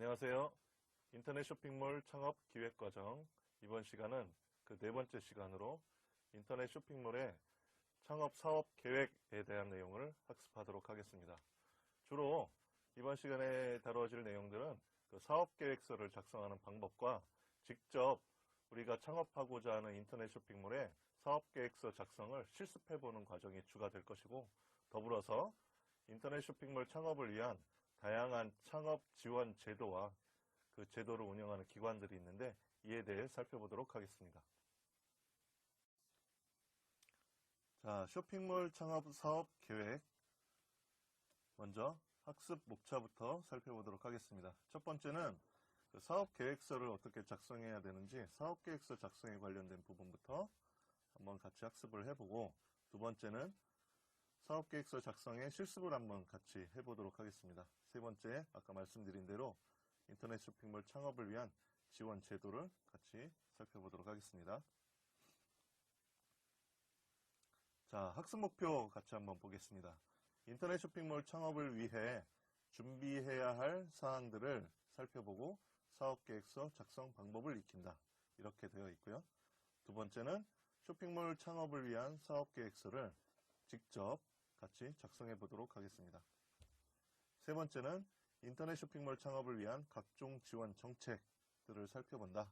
안녕하세요. 인터넷 쇼핑몰 창업 기획과정 이번 시간은 그 네 번째 시간으로 인터넷 쇼핑몰의 창업 사업 계획에 대한 내용을 학습하도록 하겠습니다. 주로 이번 시간에 다뤄질 내용들은 그 사업 계획서를 작성하는 방법과 직접 우리가 창업하고자 하는 인터넷 쇼핑몰의 사업 계획서 작성을 실습해 보는 과정이 주가 될 것이고 더불어서 인터넷 쇼핑몰 창업을 위한 다양한 창업 지원 제도와 그 제도를 운영하는 기관들이 있는데 이에 대해 살펴보도록 하겠습니다. 자, 쇼핑몰 창업 사업 계획 먼저 학습 목차부터 살펴보도록 하겠습니다. 첫 번째는 그 사업 계획서를 어떻게 작성해야 되는지 사업 계획서 작성에 관련된 부분부터 한번 같이 학습을 해보고 두 번째는 사업 계획서 작성에 실습을 한번 같이 해보도록 하겠습니다. 세 번째 아까 말씀드린 대로 인터넷 쇼핑몰 창업을 위한 지원 제도를 같이 살펴보도록 하겠습니다. 자, 학습 목표 같이 한번 보겠습니다. 인터넷 쇼핑몰 창업을 위해 준비해야 할 사항들을 살펴보고 사업계획서 작성 방법을 익힌다. 이렇게 되어 있고요. 두 번째는 쇼핑몰 창업을 위한 사업계획서를 직접 같이 작성해 보도록 하겠습니다. 세 번째는 인터넷 쇼핑몰 창업을 위한 각종 지원 정책들을 살펴본다.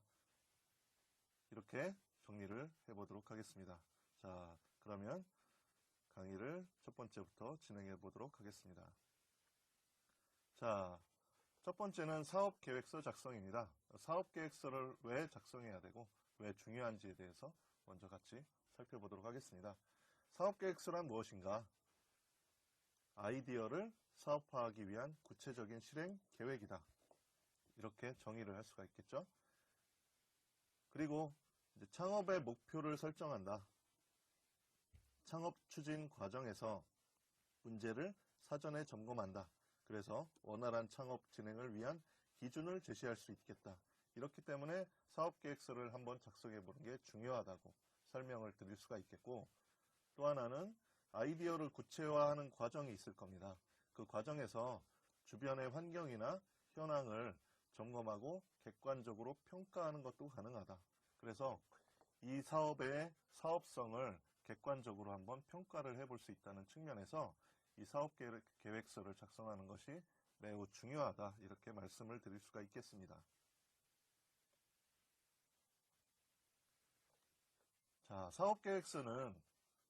이렇게 정리를 해보도록 하겠습니다. 자, 그러면 강의를 첫 번째부터 진행해 보도록 하겠습니다. 자, 첫 번째는 사업 계획서 작성입니다. 사업 계획서를 왜 작성해야 되고 왜 중요한지에 대해서 먼저 같이 살펴보도록 하겠습니다. 사업 계획서란 무엇인가? 아이디어를 사업화하기 위한 구체적인 실행 계획이다. 이렇게 정의를 할 수가 있겠죠. 그리고 창업의 목표를 설정한다. 창업 추진 과정에서 문제를 사전에 점검한다. 그래서 원활한 창업 진행을 위한 기준을 제시할 수 있겠다. 이렇기 때문에 사업계획서를 한번 작성해 보는 게 중요하다고 설명을 드릴 수가 있겠고 또 하나는 아이디어를 구체화하는 과정이 있을 겁니다. 그 과정에서 주변의 환경이나 현황을 점검하고 객관적으로 평가하는 것도 가능하다. 그래서 이 사업의 사업성을 객관적으로 한번 평가를 해볼 수 있다는 측면에서 이 사업 계획서를 작성하는 것이 매우 중요하다. 이렇게 말씀을 드릴 수가 있겠습니다. 자, 사업 계획서는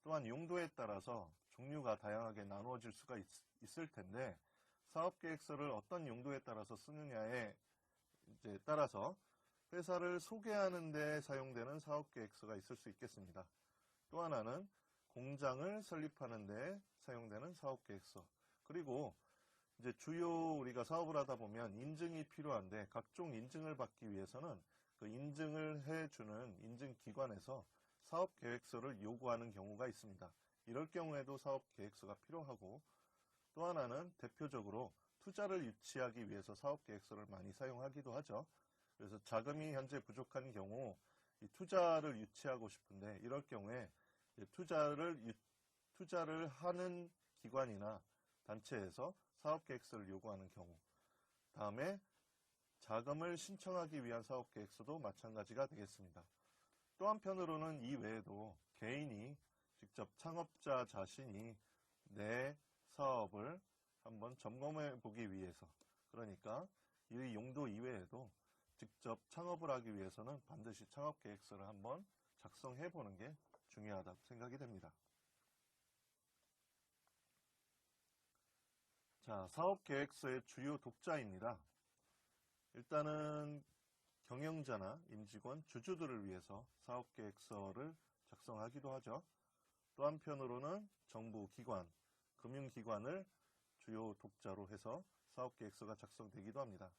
또한 용도에 따라서 종류가 다양하게 나누어질 수가 있, 을 텐데 사업 계획서를 어떤 용도에 따라서 쓰느냐에 이제 따라서 회사를 소개하는 데 사용되는 사업 계획서가 있을 수 있겠습니다. 또 하나는 공장을 설립하는 데 사용되는 사업 계획서. 그리고 이제 주요 우리가 사업을 하다 보면 인증이 필요한데 각종 인증을 받기 위해서는 그 인증을 해주는 인증기관에서 사업 계획서를 요구하는 경우가 있습니다. 이럴 경우에도 사업 계획서가 필요하고 또 하나는 대표적으로 투자를 유치하기 위해서 사업 계획서를 많이 사용하기도 하죠. 그래서 자금이 현재 부족한 경우 이 투자를 유치하고 싶은데 이럴 경우에 투자를 유, 투자를 하는 기관이나 단체에서 사업 계획서를 요구하는 경우 다음에 자금을 신청하기 위한 사업 계획서도 마찬가지가 되겠습니다. 또 한편으로는 이 외에도 개인이 직접 창업자 자신이 내 사업을 한번 점검해 보기 위해서 그러니까 이 용도 이외에도 직접 창업을 하기 위해서는 반드시 창업 계획서를 한번 작성해 보는 게 중요하다고 생각이 됩니다. 자, 사업 계획서의 주요 독자입니다. 일단은 경영자나 임직원, 주주들을 위해서 사업 계획서를 작성하기도 하죠. 또 한편으로는 정부 기관, 금융기관을 주요 독자로 해서 사업 계획서가 작성되기도 합니다.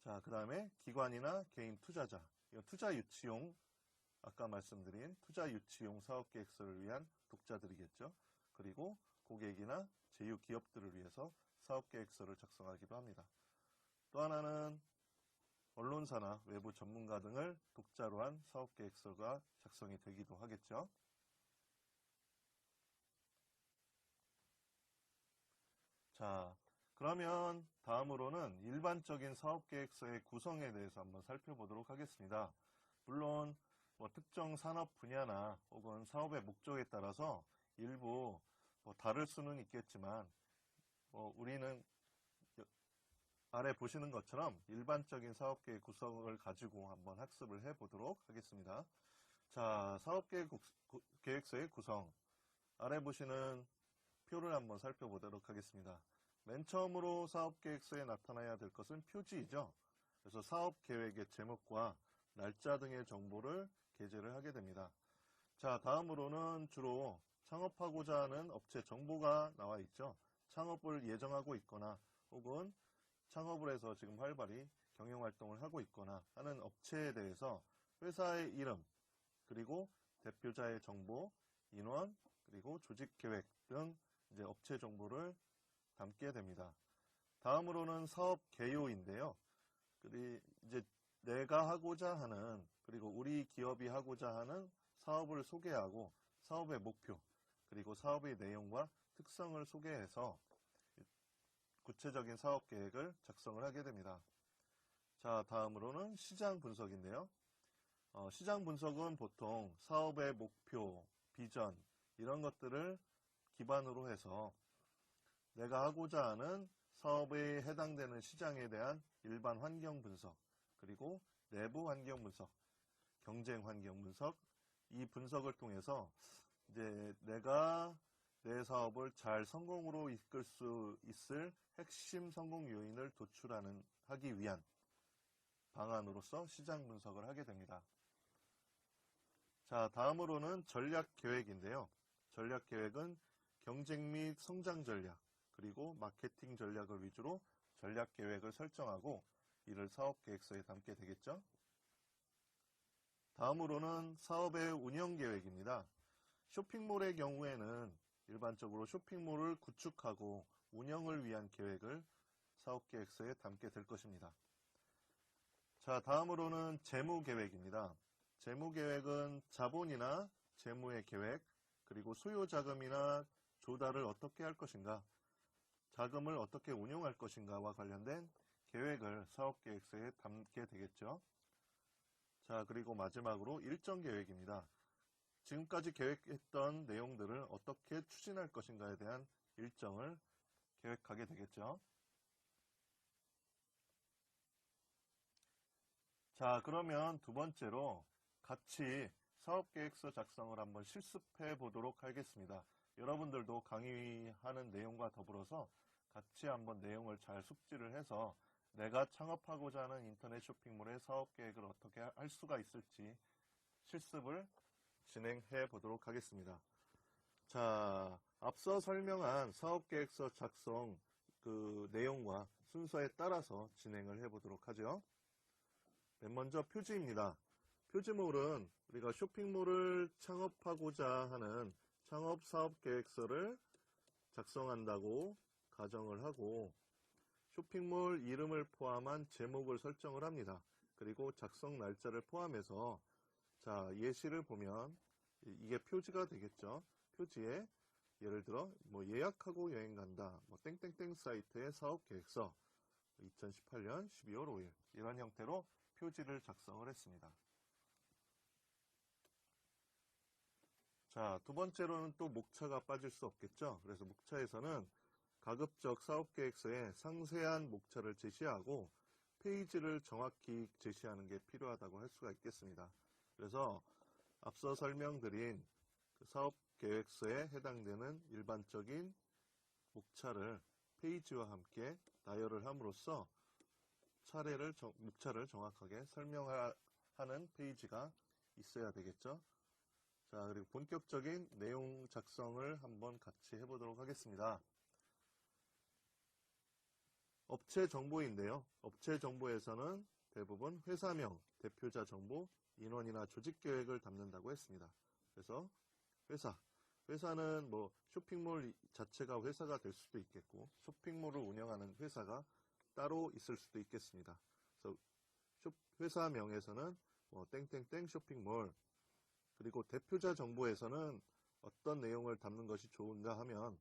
자, 그 다음에 기관이나 개인 투자자, 투자 유치용, 아까 말씀드린 투자 유치용 사업 계획서를 위한 독자들이겠죠. 그리고 고객이나 제휴 기업들을 위해서 사업 계획서를 작성하기도 합니다. 또 하나는 언론사나 외부 전문가 등을 독자로 한 사업 계획서가 작성이 되기도 하겠죠. 자, 그러면 다음으로는 일반적인 사업계획서의 구성에 대해서 한번 살펴보도록 하겠습니다. 물론 뭐 특정 산업 분야나 혹은 사업의 목적에 따라서 일부 뭐 다를 수는 있겠지만 뭐 우리는 여- 아래 보시는 것처럼 일반적인 사업계획 구성을 가지고 한번 학습을 해보도록 하겠습니다. 자, 사업계획 국- 구- 계획서의 구성. 아래 보시는 표를 한번 살펴보도록 하겠습니다. 맨 처음으로 사업계획서에 나타나야 될 것은 표지이죠. 그래서 사업계획의 제목과 날짜 등의 정보를 게재를 하게 됩니다. 자, 다음으로는 주로 창업하고자 하는 업체 정보가 나와 있죠. 창업을 예정하고 있거나 혹은 창업을 해서 지금 활발히 경영활동을 하고 있거나 하는 업체에 대해서 회사의 이름, 그리고 대표자의 정보, 인원, 그리고 조직 계획 등 이제 업체 정보를 담게 됩니다. 다음으로는 사업 개요인데요. 그리 이제 내가 하고자 하는 그리고 우리 기업이 하고자 하는 사업을 소개하고 사업의 목표 그리고 사업의 내용과 특성을 소개해서 구체적인 사업 계획을 작성을 하게 됩니다. 자, 다음으로는 시장 분석인데요. 어, 시장 분석은 보통 사업의 목표, 비전, 이런 것들을 기반으로 해서 내가 하고자 하는 사업에 해당되는 시장에 대한 일반 환경 분석, 그리고 내부 환경 분석, 경쟁 환경 분석, 이 분석을 통해서 이제 내가 내 사업을 잘 성공으로 이끌 수 있을 핵심 성공 요인을 도출하는 하기 위한 방안으로서 시장 분석을 하게 됩니다. 자, 다음으로는 전략 계획인데요. 전략 계획은 경쟁 및 성장 전략, 그리고 마케팅 전략을 위주로 전략 계획을 설정하고 이를 사업 계획서에 담게 되겠죠. 다음으로는 사업의 운영 계획입니다. 쇼핑몰의 경우에는 일반적으로 쇼핑몰을 구축하고 운영을 위한 계획을 사업 계획서에 담게 될 것입니다. 자, 다음으로는 재무 계획입니다. 재무 계획은 자본이나 재무의 계획, 그리고 수요 자금이나 조달을 어떻게 할 것인가, 자금을 어떻게 운용할 것인가와 관련된 계획을 사업 계획서에 담게 되겠죠. 자, 그리고 마지막으로 일정 계획입니다. 지금까지 계획했던 내용들을 어떻게 추진할 것인가에 대한 일정을 계획하게 되겠죠. 자, 그러면 두 번째로 같이 사업계획서 작성을 한번 실습해 보도록 하겠습니다. 여러분들도 강의하는 내용과 더불어서 같이 한번 내용을 잘 숙지를 해서 내가 창업하고자 하는 인터넷 쇼핑몰의 사업계획을 어떻게 할 수가 있을지 실습을 진행해 보도록 하겠습니다. 자, 앞서 설명한 사업계획서 작성 그 내용과 순서에 따라서 진행을 해 보도록 하죠. 맨 먼저 표지입니다. 표지물은 우리가 쇼핑몰을 창업하고자 하는 창업 사업 계획서를 작성한다고 가정을 하고 쇼핑몰 이름을 포함한 제목을 설정을 합니다. 그리고 작성 날짜를 포함해서 자 예시를 보면 이- 이게 표지가 되겠죠. 표지에 예를 들어 뭐 예약하고 여행 간다. 뭐 땡땡땡 사이트의 사업 계획서 2018년 12월 5일 이런 형태로 표지를 작성을 했습니다. 자, 두 번째로는 또 목차가 빠질 수 없겠죠. 그래서 목차에서는 가급적 사업 계획서에 상세한 목차를 제시하고 페이지를 정확히 제시하는 게 필요하다고 할 수가 있겠습니다. 그래서 앞서 설명드린 그 사업 계획서에 해당되는 일반적인 목차를 페이지와 함께 나열을 함으로써 차례를 정- 목차를 정확하게 설명하는 페이지가 있어야 되겠죠. 자, 그리고 본격적인 내용 작성을 한번 같이 해보도록 하겠습니다. 업체 정보인데요. 업체 정보에서는 대부분 회사명, 대표자 정보, 인원이나 조직 계획을 담는다고 했습니다. 그래서 회사, 회사는 뭐 쇼핑몰 자체가 회사가 될 수도 있겠고 쇼핑몰을 운영하는 회사가 따로 있을 수도 있겠습니다. 그래서 쇼- 회사명에서는 뭐 땡땡땡 쇼핑몰 그리고 대표자 정보에서는 어떤 내용을 담는 것이 좋은가 하면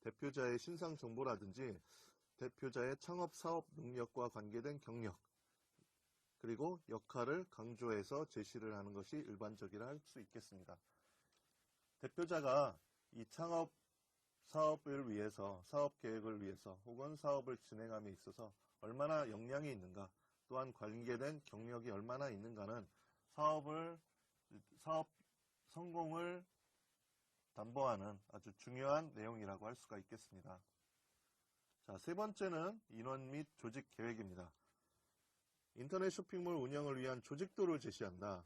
대표자의 신상 정보라든지 대표자의 창업 사업 능력과 관계된 경력, 그리고 역할을 강조해서 제시를 하는 것이 일반적이라 할 수 있겠습니다. 대표자가 이 창업 사업을 위해서, 사업 계획을 위해서, 혹은 사업을 진행함에 있어서 얼마나 역량이 있는가, 또한 관계된 경력이 얼마나 있는가는 사업을, 사업 성공을 담보하는 아주 중요한 내용이라고 할 수가 있겠습니다. 자, 세 번째는 인원 및 조직 계획입니다. 인터넷 쇼핑몰 운영을 위한 조직도를 제시한다.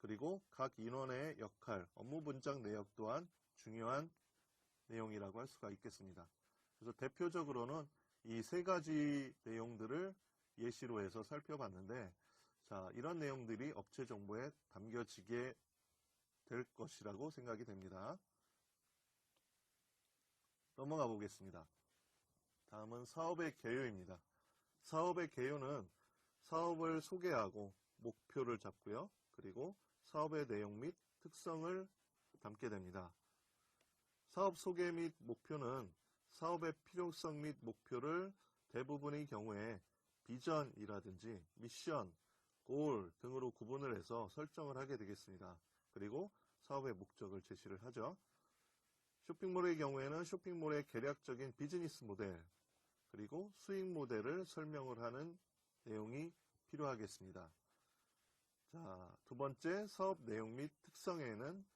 그리고 각 인원의 역할, 업무 분장 내역 또한 중요한 내용이라고 할 수가 있겠습니다. 그래서 대표적으로는 이 세 가지 내용들을 예시로 해서 살펴봤는데, 자, 이런 내용들이 업체 정보에 담겨지게 될 것이라고 생각이 됩니다. 넘어가 보겠습니다. 다음은 사업의 개요입니다. 사업의 개요는 사업을 소개하고 목표를 잡고요. 그리고 사업의 내용 및 특성을 담게 됩니다. 사업 소개 및 목표는 사업의 필요성 및 목표를 대부분의 경우에 비전이라든지 미션, 골 등으로 구분을 해서 설정을 하게 되겠습니다. 그리고 사업의 목적을 제시를 하죠. 쇼핑몰의 경우에는 쇼핑몰의 계략적인 비즈니스 모델, 그리고 수익 모델을 설명을 하는 내용이 필요하겠습니다. 자, 두 번째 사업 내용 및 특성에는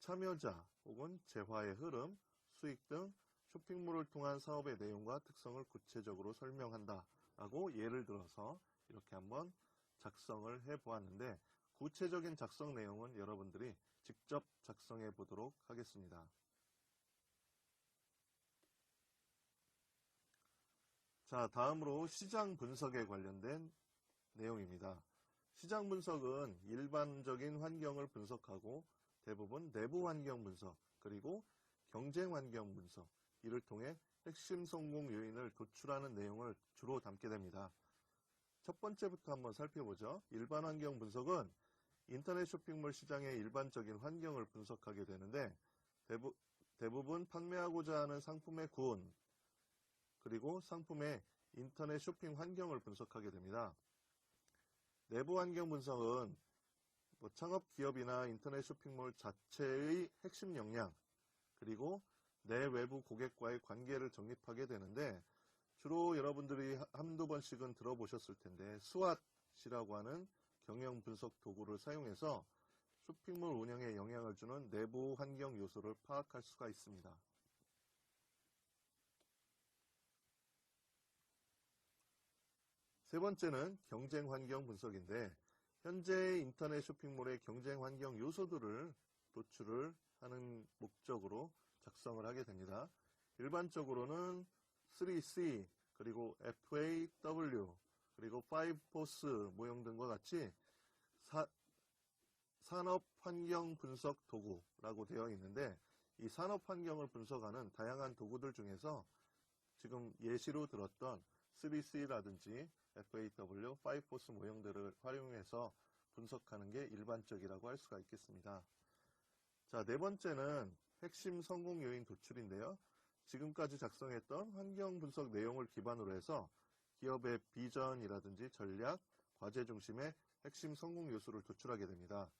참여자 혹은 재화의 흐름, 수익 등 쇼핑몰을 통한 사업의 내용과 특성을 구체적으로 설명한다. 라고 예를 들어서 이렇게 한번 작성을 해 보았는데 구체적인 작성 내용은 여러분들이 직접 작성해 보도록 하겠습니다. 자, 다음으로 시장 분석에 관련된 내용입니다. 시장 분석은 일반적인 환경을 분석하고 대부분 내부 환경 분석, 그리고 경쟁 환경 분석, 이를 통해 핵심 성공 요인을 도출하는 내용을 주로 담게 됩니다. 첫 번째부터 한번 살펴보죠. 일반 환경 분석은 인터넷 쇼핑몰 시장의 일반적인 환경을 분석하게 되는데 대부, 대부분 판매하고자 하는 상품의 군, 그리고 상품의 인터넷 쇼핑 환경을 분석하게 됩니다. 내부 환경 분석은 뭐 창업 기업이나 인터넷 쇼핑몰 자체의 핵심 역량, 그리고 내 외부 고객과의 관계를 정립하게 되는데 주로 여러분들이 한두 번씩은 들어보셨을 텐데 스왓이라고 하는 경영 분석 도구를 사용해서 쇼핑몰 운영에 영향을 주는 내부 환경 요소를 파악할 수가 있습니다. 세 번째는 경쟁 환경 분석인데 현재 인터넷 쇼핑몰의 경쟁 환경 요소들을 도출을 하는 목적으로 작성을 하게 됩니다. 일반적으로는 3C 그리고 FAW 그리고 5포스 모형 등과 같이 사, 산업 환경 분석 도구라고 되어 있는데 이 산업 환경을 분석하는 다양한 도구들 중에서 지금 예시로 들었던 3C라든지 FAW, 5포스 모형들을 활용해서 분석하는 게 일반적이라고 할 수가 있겠습니다. 자, 네 번째는 핵심 성공 요인 도출인데요. 지금까지 작성했던 환경 분석 내용을 기반으로 해서 기업의 비전이라든지 전략, 과제 중심의 핵심 성공 요소를 도출하게 됩니다.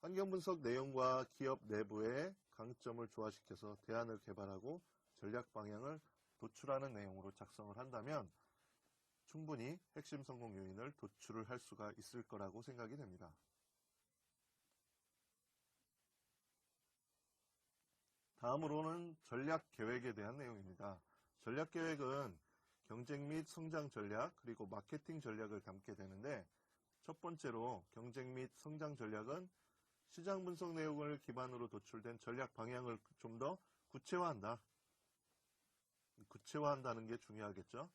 환경 분석 내용과 기업 내부의 강점을 조화시켜서 대안을 개발하고 전략 방향을 도출하는 내용으로 작성을 한다면 충분히 핵심 성공 요인을 도출을 할 수가 있을 거라고 생각이 됩니다. 다음으로는 전략 계획에 대한 내용입니다. 전략 계획은 경쟁 및 성장 전략 그리고 마케팅 전략을 담게 되는데 첫 번째로 경쟁 및 성장 전략은 시장 분석 내용을 기반으로 도출된 전략 방향을 좀 더 구체화한다. 구체화한다는 게 중요하겠죠.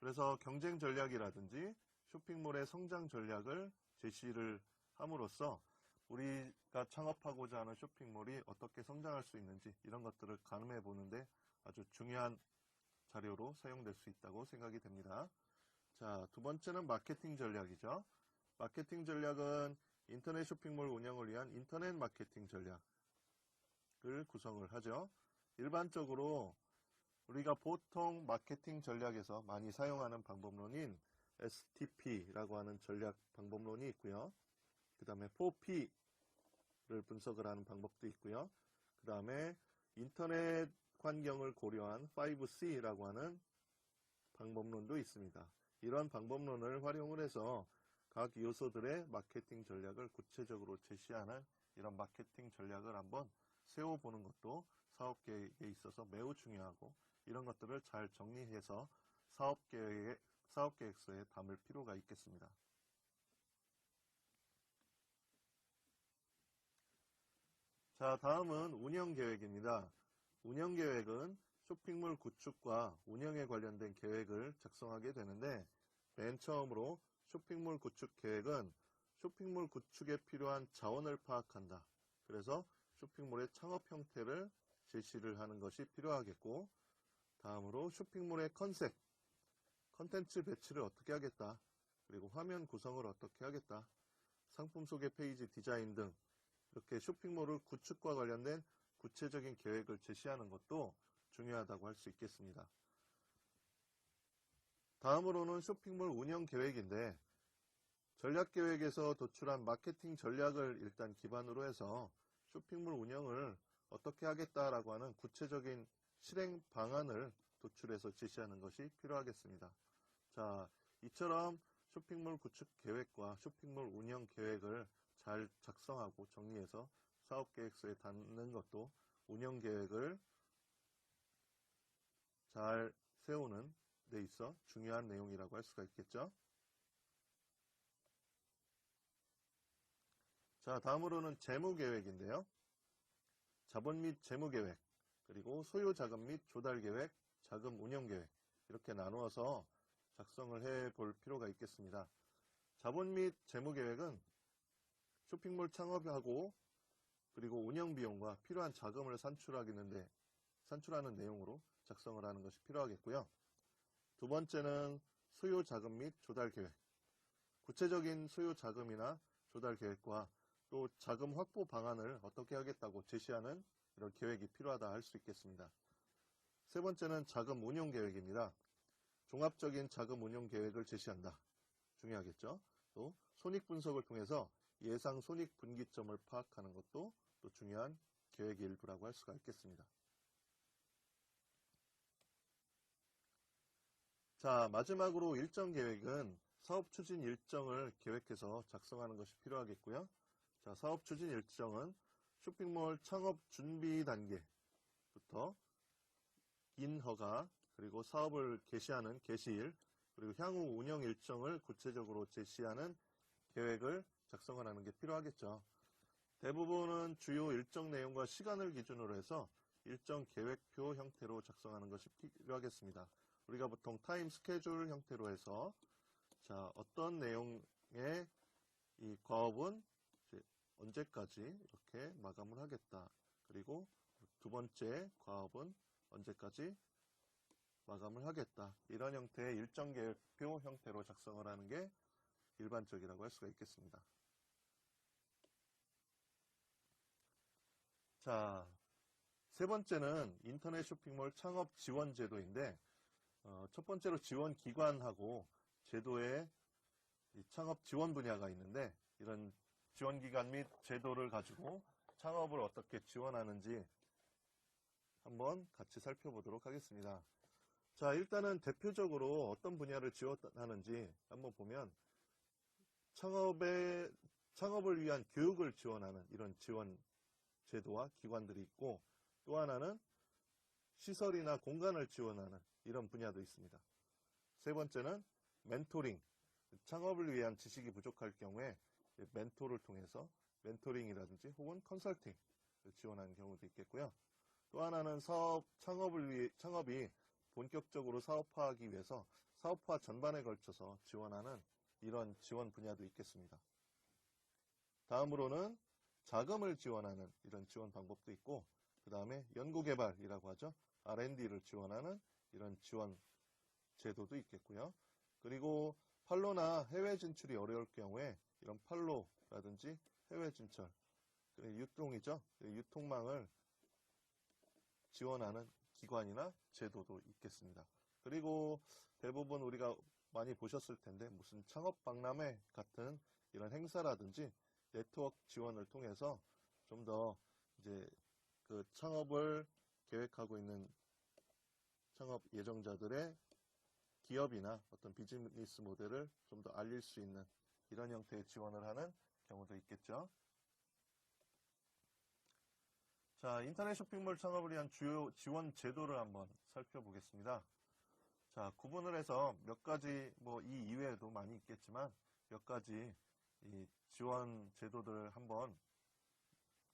그래서 경쟁 전략이라든지 쇼핑몰의 성장 전략을 제시를 함으로써 우리가 창업하고자 하는 쇼핑몰이 어떻게 성장할 수 있는지 이런 것들을 가늠해 보는데 아주 중요한 자료로 사용될 수 있다고 생각이 됩니다. 자, 두 번째는 마케팅 전략이죠. 마케팅 전략은 인터넷 쇼핑몰 운영을 위한 인터넷 마케팅 전략을 구성을 하죠. 일반적으로 우리가 보통 마케팅 전략에서 많이 사용하는 방법론인 STP라고 하는 전략 방법론이 있고요. 그 다음에 4P를 분석을 하는 방법도 있고요. 그 다음에 인터넷 환경을 고려한 5C라고 하는 방법론도 있습니다. 이런 방법론을 활용을 해서 각 요소들의 마케팅 전략을 구체적으로 제시하는 이런 마케팅 전략을 한번 세워보는 것도 사업 계획에 있어서 매우 중요하고 이런 것들을 잘 정리해서 사업 계획에 사업 계획서에 담을 필요가 있겠습니다. 자, 다음은 운영 계획입니다. 운영 계획은 쇼핑몰 구축과 운영에 관련된 계획을 작성하게 되는데 맨 처음으로 쇼핑몰 구축 계획은 쇼핑몰 구축에 필요한 자원을 파악한다. 그래서 쇼핑몰의 창업 형태를 제시를 하는 것이 필요하겠고 다음으로 쇼핑몰의 컨셉, 컨텐츠 배치를 어떻게 하겠다. 그리고 화면 구성을 어떻게 하겠다. 상품 소개 페이지 디자인 등 이렇게 쇼핑몰을 구축과 관련된 구체적인 계획을 제시하는 것도 중요하다고 할 수 있겠습니다. 다음으로는 쇼핑몰 운영 계획인데 전략 계획에서 도출한 마케팅 전략을 일단 기반으로 해서 쇼핑몰 운영을 어떻게 하겠다라고 하는 구체적인 실행 방안을 도출해서 제시하는 것이 필요하겠습니다. 자, 이처럼 쇼핑몰 구축 계획과 쇼핑몰 운영 계획을 잘 작성하고 정리해서 사업 계획서에 담는 것도 운영 계획을 잘 세우는 데 있어 중요한 내용이라고 할 수가 있겠죠. 자, 다음으로는 재무 계획인데요. 자본 및 재무 계획, 그리고 소요 자금 및 조달 계획, 자금 운영 계획 이렇게 나누어서 작성을 해 볼 필요가 있겠습니다. 자본 및 재무 계획은 쇼핑몰 창업하고 그리고 운영 비용과 필요한 자금을 산출하겠는데 산출하는 내용으로 작성을 하는 것이 필요하겠고요. 두 번째는 소요 자금 및 조달 계획. 구체적인 소요 자금이나 조달 계획과 또 자금 확보 방안을 어떻게 하겠다고 제시하는 이런 계획이 필요하다 할 수 있겠습니다. 세 번째는 자금 운용 계획입니다. 종합적인 자금 운용 계획을 제시한다. 중요하겠죠. 또 손익 분석을 통해서 예상 손익 분기점을 파악하는 것도 또 중요한 계획의 일부라고 할 수가 있겠습니다. 자, 마지막으로 일정 계획은 사업 추진 일정을 계획해서 작성하는 것이 필요하겠고요. 자, 사업 추진 일정은 쇼핑몰 창업 준비 단계부터 인 허가, 그리고 사업을 개시하는 개시일, 그리고 향후 운영 일정을 구체적으로 제시하는 계획을 작성을 하는 게 필요하겠죠. 대부분은 주요 일정 내용과 시간을 기준으로 해서 일정 계획표 형태로 작성하는 것이 필요하겠습니다. 우리가 보통 타임 스케줄 형태로 해서 자 어떤 내용의 이 과업은 언제까지 이렇게 마감을 하겠다. 그리고 두 번째 과업은 언제까지 마감을 하겠다. 이런 형태의 일정 계획표 형태로 작성을 하는 게 일반적이라고 할 수가 있겠습니다. 자, 세 번째는 인터넷 쇼핑몰 창업 지원 제도인데 어, 첫 번째로 지원 기관하고 제도의 창업 지원 분야가 있는데 이런 지원 기관 및 제도를 가지고 창업을 어떻게 지원하는지 한번 같이 살펴보도록 하겠습니다. 자, 일단은 대표적으로 어떤 분야를 지원하는지 한번 보면 창업에 창업을 위한 교육을 지원하는 이런 지원 제도와 기관들이 있고 또 하나는 시설이나 공간을 지원하는 이런 분야도 있습니다. 세 번째는 멘토링, 창업을 위한 지식이 부족할 경우에 멘토를 통해서 멘토링이라든지 혹은 컨설팅을 지원하는 경우도 있겠고요. 또 하나는 사업 창업을 위해 창업이 본격적으로 사업화하기 위해서 사업화 전반에 걸쳐서 지원하는 이런 지원 분야도 있겠습니다. 다음으로는 자금을 지원하는 이런 지원 방법도 있고 그 다음에 연구개발이라고 하죠. R&D를 지원하는 이런 지원 제도도 있겠고요. 그리고 팔로나 해외 진출이 어려울 경우에 이런 팔로라든지 해외 진출, 유통이죠. 유통망을 지원하는 기관이나 제도도 있겠습니다. 그리고 대부분 우리가 많이 보셨을 텐데 무슨 창업 박람회 같은 이런 행사라든지 네트워크 지원을 통해서 좀 더 이제 그 창업을 계획하고 있는 창업 예정자들의 기업이나 어떤 비즈니스 모델을 좀 더 알릴 수 있는 이런 형태의 지원을 하는 경우도 있겠죠. 자, 인터넷 쇼핑몰 창업을 위한 주요 지원 제도를 한번 살펴보겠습니다. 자, 구분을 해서 몇 가지, 뭐, 이 이외에도 많이 있겠지만, 몇 가지 이 지원 제도들 한번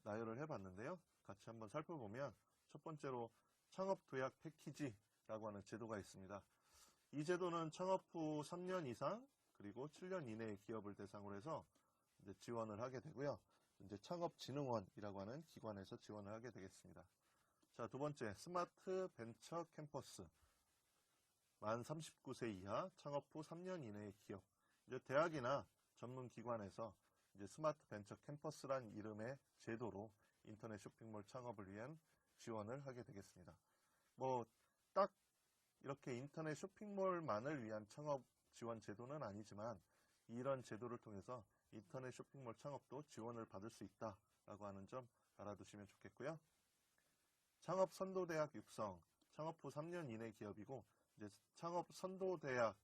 나열을 해봤는데요. 같이 한번 살펴보면, 첫 번째로 창업 도약 패키지라고 하는 제도가 있습니다. 이 제도는 창업 후 3년 이상, 그리고 7년 이내의 기업을 대상으로 해서 이제 지원을 하게 되고요. 이제 창업진흥원이라고 하는 기관에서 지원을 하게 되겠습니다. 자, 두 번째, 스마트 벤처 캠퍼스. 만 39세 이하 창업 후 3년 이내의 기업. 이제 대학이나 전문 기관에서 이제 스마트 벤처 캠퍼스란 이름의 제도로 인터넷 쇼핑몰 창업을 위한 지원을 하게 되겠습니다. 뭐, 딱 이렇게 인터넷 쇼핑몰만을 위한 창업 지원 제도는 아니지만 이런 제도를 통해서 인터넷 쇼핑몰 창업도 지원을 받을 수 있다라고 하는 점 알아두시면 좋겠고요. 창업 선도대학 육성, 창업 후 3년 이내 기업이고 이제 창업 선도대학이라고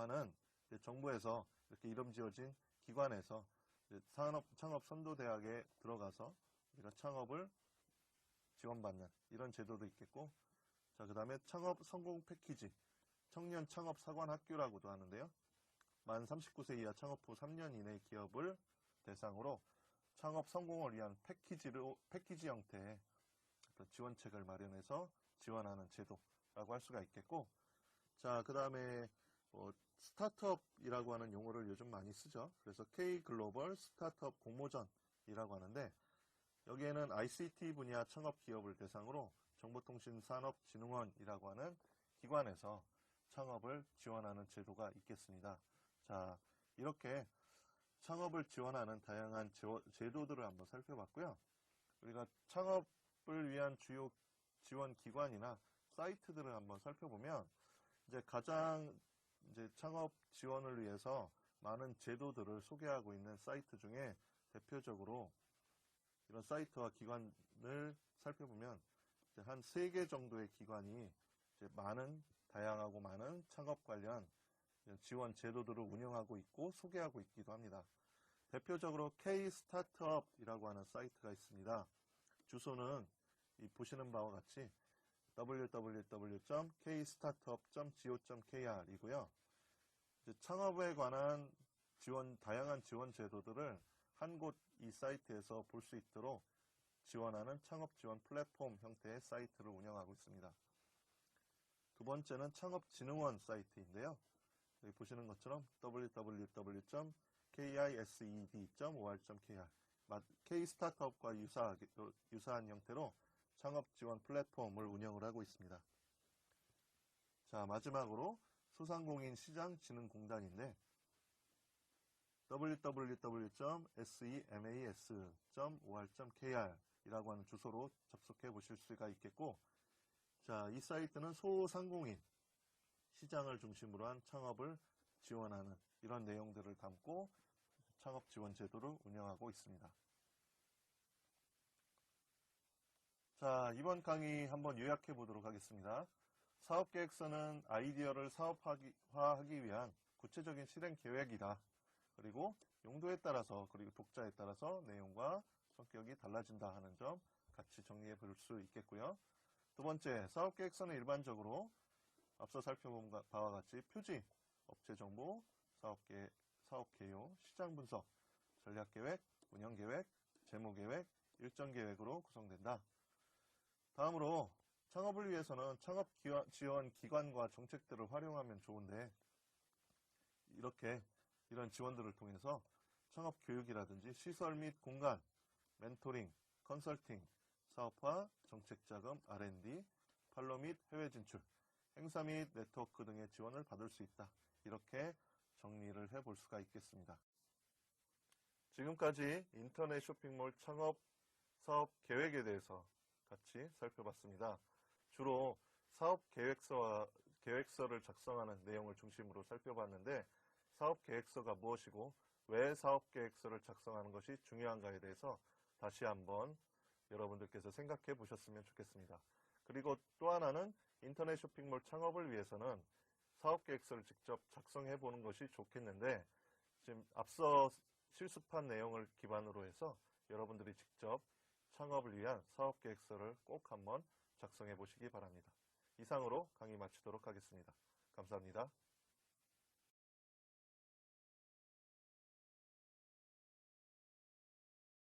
하는 정부에서 이렇게 이름 지어진 기관에서 산업 창업 선도대학에 들어가서 우리가 창업을 지원받는 이런 제도도 있겠고 자 그 다음에 창업 성공 패키지 청년 창업 사관 학교라고도 하는데요. 만 39세 이하 창업 후 3년 이내 기업을 대상으로 창업 성공을 위한 패키지로 패키지 형태의 지원책을 마련해서 지원하는 제도라고 할 수가 있겠고, 자 그 다음에 뭐 스타트업이라고 하는 용어를 요즘 많이 쓰죠. 그래서 K 글로벌 스타트업 공모전이라고 하는데 여기에는 ICT 분야 창업 기업을 대상으로 정보통신산업진흥원이라고 하는 기관에서 창업을 지원하는 제도가 있겠습니다. 자, 이렇게 창업을 지원하는 다양한 제도들을 한번 살펴봤고요. 우리가 창업을 위한 주요 지원 기관이나 사이트들을 한번 살펴보면 이제 가장 이제 창업 지원을 위해서 많은 제도들을 소개하고 있는 사이트 중에 대표적으로 이런 사이트와 기관을 살펴보면 한 세 개 정도의 기관이 많은 다양하고 많은 창업 관련 지원 제도들을 운영하고 있고 소개하고 있기도 합니다. 대표적으로 K-스타트업이라고 하는 사이트가 있습니다. 주소는 보시는 바와 같이 www.kstartup.go.kr이고요. 창업에 관한 지원, 다양한 지원 제도들을 한 곳 이 사이트에서 볼 수 있도록 지원하는 창업 지원 플랫폼 형태의 사이트를 운영하고 있습니다. 두 번째는 창업진흥원 사이트인데요. 여기 보시는 것처럼 www.kised.or.kr K-스타트업과 유사, 유사한 형태로 창업 지원 플랫폼을 운영을 하고 있습니다. 자, 마지막으로 소상공인 시장 진흥공단인데 www.semas.or.kr 이라고 하는 주소로 접속해 보실 수가 있겠고 자, 이 사이트는 소상공인 시장을 중심으로 한 창업을 지원하는 이런 내용들을 담고 창업 지원 제도를 운영하고 있습니다. 자, 이번 강의 한번 요약해 보도록 하겠습니다. 사업계획서는 아이디어를 사업화하기 위한 구체적인 실행 계획이다. 그리고 용도에 따라서 그리고 독자에 따라서 내용과 성격이 달라진다 하는 점 같이 정리해 볼 수 있겠고요. 두 번째, 사업계획서는 일반적으로 앞서 살펴본 바와 같이 표지, 업체 정보, 사업계, 사업개요, 시장 분석, 전략계획, 운영계획, 재무계획, 일정계획으로 구성된다. 다음으로 창업을 위해서는 창업 지원 기관과 정책들을 활용하면 좋은데 이렇게 이런 지원들을 통해서 창업 교육이라든지 시설 및 공간, 멘토링, 컨설팅, 사업화, 정책자금, R&D, 팔로 및 해외 진출, 행사 및 네트워크 등의 지원을 받을 수 있다. 이렇게 정리를 해 볼 수가 있겠습니다. 지금까지 인터넷 쇼핑몰 창업 사업 계획에 대해서 같이 살펴봤습니다. 주로 사업 계획서와 계획서를 작성하는 내용을 중심으로 살펴봤는데 사업 계획서가 무엇이고 왜 사업 계획서를 작성하는 것이 중요한가에 대해서 다시 한번 여러분들께서 생각해 보셨으면 좋겠습니다. 그리고 또 하나는 인터넷 쇼핑몰 창업을 위해서는 사업 계획서를 직접 작성해 보는 것이 좋겠는데 지금 앞서 실습한 내용을 기반으로 해서 여러분들이 직접 창업을 위한 사업 계획서를 꼭 한번 작성해 보시기 바랍니다. 이상으로 강의 마치도록 하겠습니다. 감사합니다.